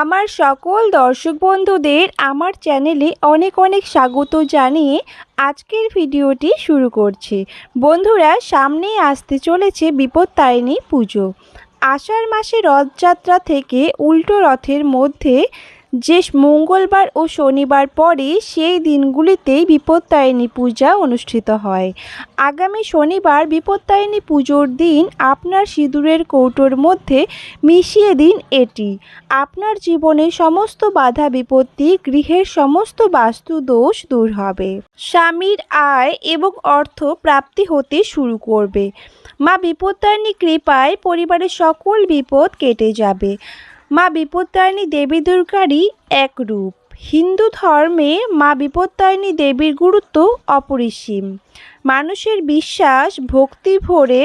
আমার সকল দর্শক বন্ধুদের আমার চ্যানেলে অনেক অনেক স্বাগত জানিয়ে আজকের ভিডিওটি শুরু করছি। বন্ধুরা, সামনেই আসতে চলেছে বিপত্তারিণী পুজো। আষাঢ় মাসে রথযাত্রা থেকে উল্টো রথের মধ্যে যে মঙ্গলবার ও শনিবার পরে সেই দিনগুলিতেই বিপত্তারিণী পূজা অনুষ্ঠিত হয়। আগামী শনিবার বিপত্তারিণী পুজোর দিন আপনার সিঁদুরের কৌটোর মধ্যে মিশিয়ে দিন এটি। আপনার জীবনের সমস্ত বাধা বিপত্তি, গৃহের সমস্ত বাস্তু দোষ দূর হবে। স্বামীর আয় এবং অর্থ প্রাপ্তি হতে শুরু করবে। মা বিপত্তারিণী কৃপায় পরিবারের সকল বিপদ কেটে যাবে। মা বিপত্তারিণী দেবী দুর্গারই এক রূপ হিন্দু ধর্মে মা বিপত্তারিণী দেবীর গুরুত্ব অপরিসীম। মানুষের বিশ্বাস, ভক্তি ভরে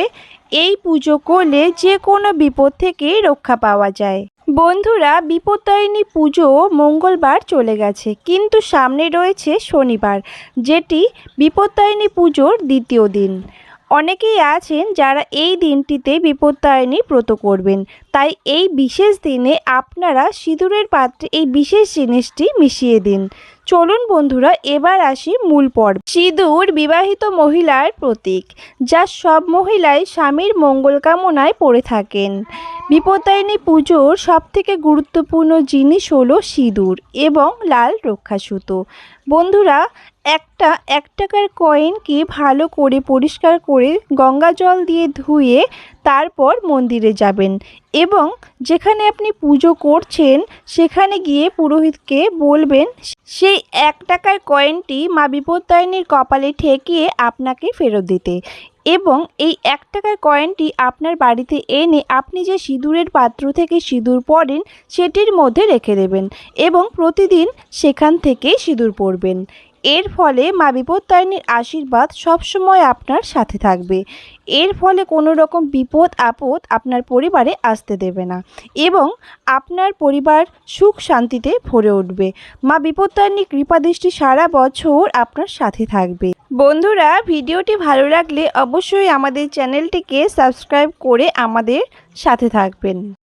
এই পুজো করলে যে কোনো বিপদ থেকে রক্ষা পাওয়া যায়। বন্ধুরা, বিপত্তারিণী পুজো মঙ্গলবার চলে গেছে, কিন্তু সামনে রয়েছে শনিবার, যেটি বিপত্তারিণী পুজোর দ্বিতীয় দিন। অনেকেই আছেন যারা এই দিনটিতে বিপত্তারিণী ব্রত করবেন। তাই এই বিশেষ দিনে আপনারা সিঁদুরের পাত্রে এই বিশেষ জিনিসটি মিশিয়ে দিন। চলুন বন্ধুরা, এবার আসি মূল পর্ব। সিঁদুর বিবাহিত মহিলার প্রতীক, যা সব মহিলাই স্বামীর মঙ্গল কামনায় পড়ে থাকেন। বিপত্তারিণী পুজোর সবথেকে গুরুত্বপূর্ণ জিনিস হলো সিঁদুর এবং লাল রক্ষা সুতো। বন্ধুরা, একটা এক টাকার কয়েনকে ভালো করে পরিষ্কার করে গঙ্গা জল দিয়ে ধুয়ে তারপর মন্দিরে যাবেন এবং যেখানে আপনি পুজো করছেন সেখানে গিয়ে পুরোহিতকে বলবেন, সেই এক টাকার কয়েনটি মা বিপত্তারিণীর কপালে ঠেকিয়ে আপনাকে ফেরত দিতে। এবং এই এক টাকার কয়েনটি আপনার বাড়িতে এনে আপনি যে সিঁদুরের পাত্র থেকে সিঁদুর পড়েন, সেটির মধ্যে রেখে দেবেন এবং প্রতিদিন সেখান থেকে সিঁদুর পরবেন এর ফলে মা বিপত্তারিণীর আশীর্বাদ সবসময় আপনার সাথে থাকবে। এর ফলে কোনো রকম বিপদ, আপদ আপনার পরিবারে আসতে দেবে না এবং আপনার পরিবার সুখ শান্তিতে ভরে উঠবে। মা বিপত্তারিণী কৃপাদৃষ্টি সারা বছর আপনার সাথে থাকবে। বন্ধুরা ভিডিওটি ভালো লাগলে অবশ্যই আমাদের চ্যানেলটিকে সাবস্ক্রাইব করে আমাদের সাথে থাকবেন।